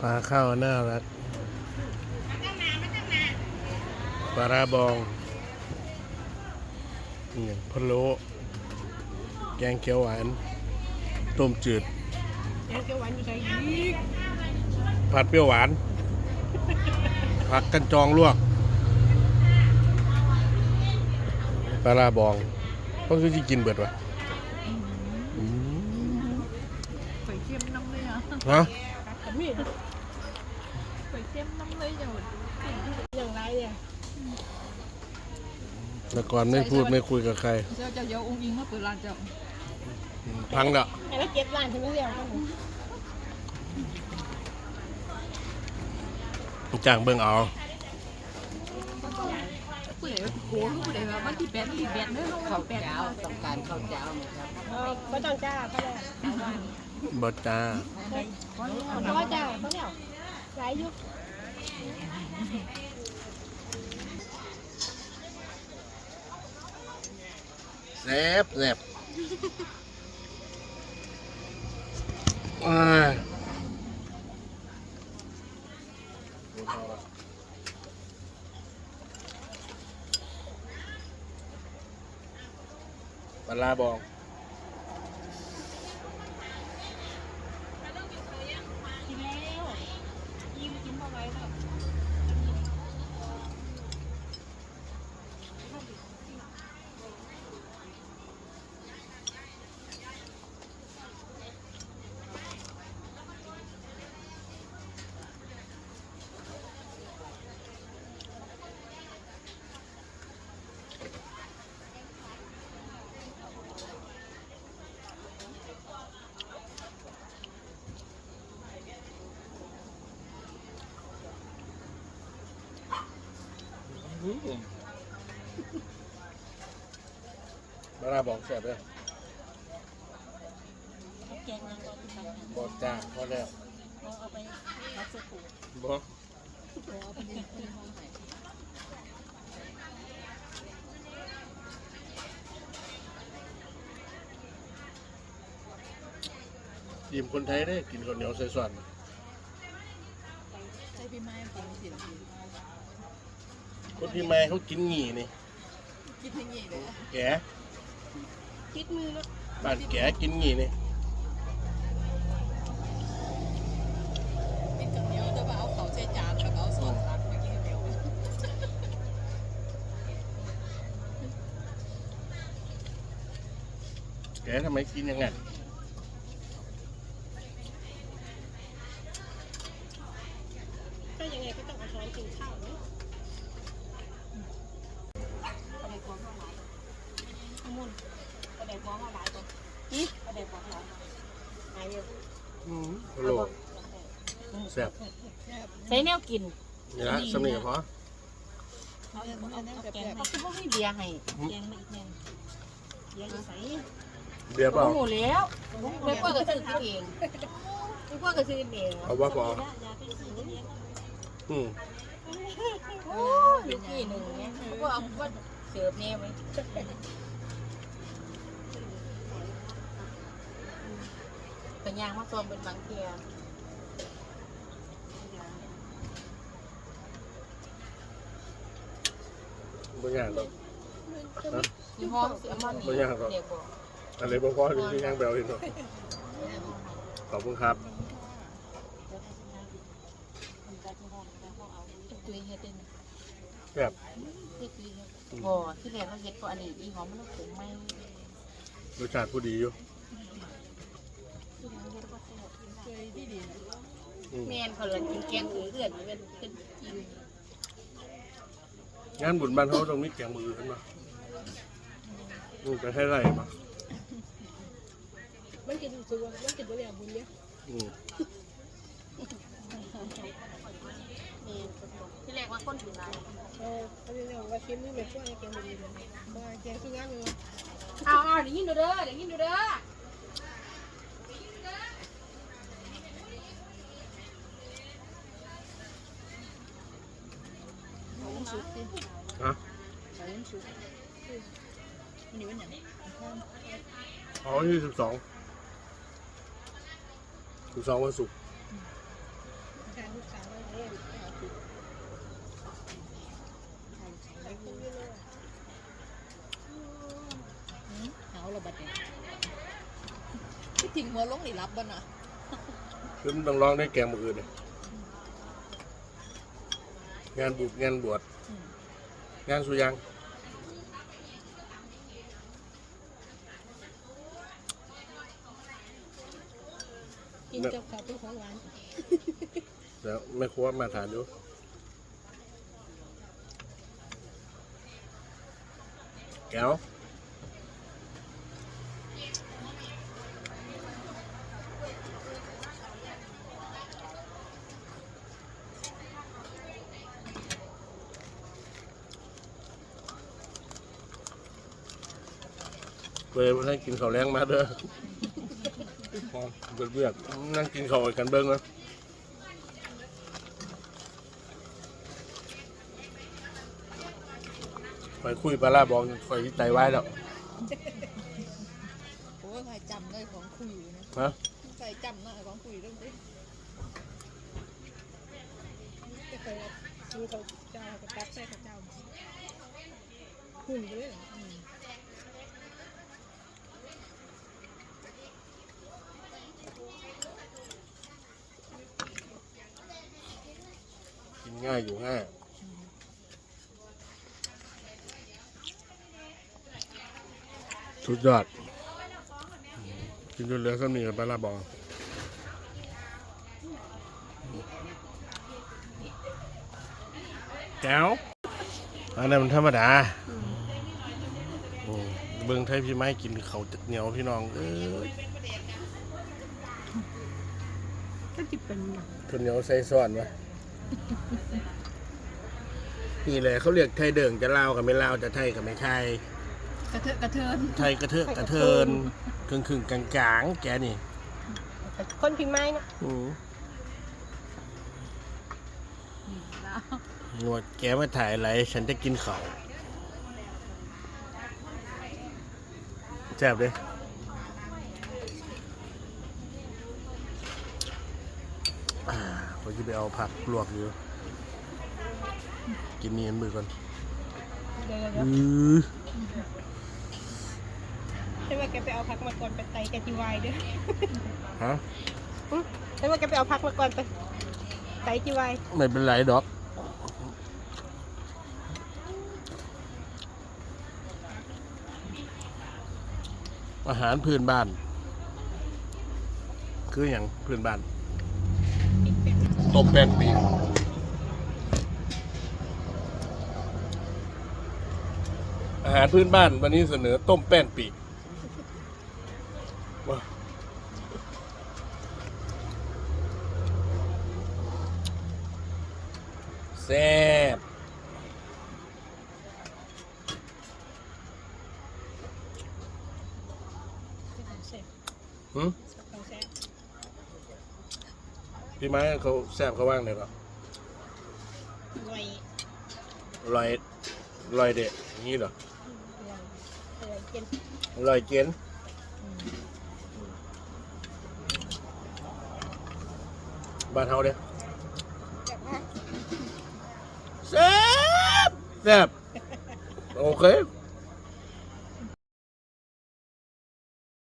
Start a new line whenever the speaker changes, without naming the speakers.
ปลาข้าวน่ารักปลาราบองนี่พะโล้แกงเขียวหวาน ต้มจืด
แกงเขียวหวานอยู่ใส่อีก
ผัดเปรี้ยวหวาน ผักกันจองลวกปลาราบองก็คือที่กินเบิดวะอืม
ใส่เค็มน้ำเลยอะ
ฮะ
ขมิ้ นใส่เค็มน้ำเลยอย่างอย่างไรเนี่ย
แต่ก่อนไม่พูดไม่คุยกับใคร
เจ้าเจ้าเยาองค์อิงมาเปิดร้านเจ้า
อืมพังละ
ไอ้แล้วเก็บร้านใช่ไหมเรียกเขา
จ้างเบิ่งเอา
ผู้ใหญ่โกงผู้ใหญ่ว่าบ้านที่แปดที่แปดเนื้อเขาแปด
เจ้าต้องการข้าวเจ้านะครับ
ไม่ต้องจ้าก็ได้
บดจ้า
เพราะว่าจ้าเขาเนี่ยหลายยุค
แซ่บแซ่บอ่าปลาร้าบอง
line up.
ปลาร้าบองแซ่บเลย
แกงนางรมไป
บดจ้าพอแล้ว
เอาไปรับสกู
บอ
เอาไปเลี้ยงที่ห้องไหน
ยิ้มคนไทยได้กินข้าวเหนียวใส่ส่วน
ใช่พี่ไม้เป็นสิน
คนที่แม่เขากินหงีนี่
คิดให้งี้เลย
แก
คิดมือแล้ว
บ้านแกกินหงีนี่
กินกับเหนียวแต่ว่าเอาเขาใช้จานแล้วก็เอาส่วนตักมากินกับเหนียว
แกทำไมกินอยังไง
ก็ยังไงก็ต้องเอาช้อนกินข้าวเนาะ
อะไรกองเท่าไหร่มุน อะไรกองเท่าไหร่ตัวนี่อะไรกองเท่าไหร่
หายเยอะ
พะโล้แซ่บ
ใช้แนวกิน
นี่ละสำเนียงพอ
เอาเอาแกงเขาคือว่าให้เบียร์ให้แกงมาอีกแน่
เดี๋ยวจะใส่
เบียร์เปล่า
โอ้โหแล้วไม่กว่าก็ซื้อกินเอง
ไม่พวกก็ซื้อเดียว
เอาว่าพออืม
โอ้ยอยู่ที่หนึ่งเนี่ยเขาก็เอาว่าเสิร์ฟเนี่ยไว้ เป็นยางมาซ้อมเป็นบางเทีย
บางอย่างหรอกนะ
ยี่ห้อเสียมันนี่เด็กบอก
อะไรบ่พอที่ย่างแบวเห็นหรอกขอบคุณครับ
ตุยเฮ็ดเป็น
แบบ
ที่ตุยเฮ็ดพอที่แรกเราเฮ็ดก็อันนี้อีหอมมันต้องถึงไม่
รสชาติผู้ดีอยู่
ที่เราเฮ็ดก็แซ่บ
เคย ที่ดี
อืม
แม่นเขาเลยกินแกงอือเอื้อนเป็นเป็นกิน
งานบุญบ้านเขาตรงนี้แกงมือขึ้นมาอืมไปให้ไรมา
มันกินสุกมันกินตัวเนี่ยบุญเนี่ย
อืม
แม่นที่แรกว่าคนถือลาย
เออเขาเรียกว่าชิมนี่เป็นพวกแกงบุญเลยว่าแกงสุกงานเลย
เอาเอาเดี๋ยวยินดูเด้อเดี๋ยวยินดูเด้อ ชุ
ฮะ
ส่ชุลี้อย่าง
อ๋อยี่สิบสองสิบสองวันศุกร์
เอา
บัดเนี่ยที่ทิ้ง
หัวลงนี่รับบ่น่ะ
คือมันต้องร้องได้แกมมือเนี่ย งานบุกงานบวชงานสุยัง
กินกับข้าวเป็นของหวาน
แล้วไม่ครัวมาทานอยู่แก้ว เลยให้กินข้าวแรงมาเด้อพอเบื่อเบื่อๆนั่งกินข้าวกันเบิ้งนะไปคุยปลาลาบอกคอยใจไว้แล้ว
โอ้ยใครจำได้ของคุยนะ
ฮะ
ใครจำได้ของคุยเรื่องนี้
ก็เคยมีเขาเจ้ากับตักใส่ข้าวเจ้าหุ่นเลยอืม
กิน ง่ายอยู่ง่ายสุดยอดกินจนเหลือสมีกับปลาลาบอกแก้วอันนั้นมันธรรมดาโอ้เบิ่งไทยพี่ไม้กินเขาวเหนียวพี่น้องเอ้ย
ก็จิเป็นหนัง
ข้าวเหนียวใส่ซ้อนวะ นี่เลยเขาเรียกไทยเดิงจะเล่าวกับไม่เล่าวจะไทยกับไม่ไทย
กระเทอะกระเทิน
ไทยกระเทอะกระเทินครึ่งครึ่งๆกลางกลางๆแกนี่
คนพิงไม้นะ
อืมหนวดแกมาถ่ายอะไร ฉันจะกินเขาวแซ่บเลยอ่า เขาจะไปเอาผักลวกอยู่ กินนี่อันมือก่อน
เดี๋ยว
อือ
ใช่ว่าแกไปเอาพักมาก่อนไปไตแกทีวายด้วย
ฮะ
ใช่ว่าแกไปเอาพักมาก่อนไปไตทีวาย
ไม่เป็นไรดอกอาหารพื้นบ้าน คืออย่างพื้นบ้าน ต้มแป้นปีกอาหารพื้นบ้านวันนี้เสนอต้มแป้นปีกว้าแซ่บ
เสร็จ
หึ
เขาแซ่บ
พี่ไม้เขาแซ่บเขาว่างเลยเหรอ
ไว
ลอยลอยเด็ดอย่างนี้เหรอ
เออเย็น
ลอยเจนบ้านเฮาเด้
แบบว่า
แซ่บแซ่บโอเค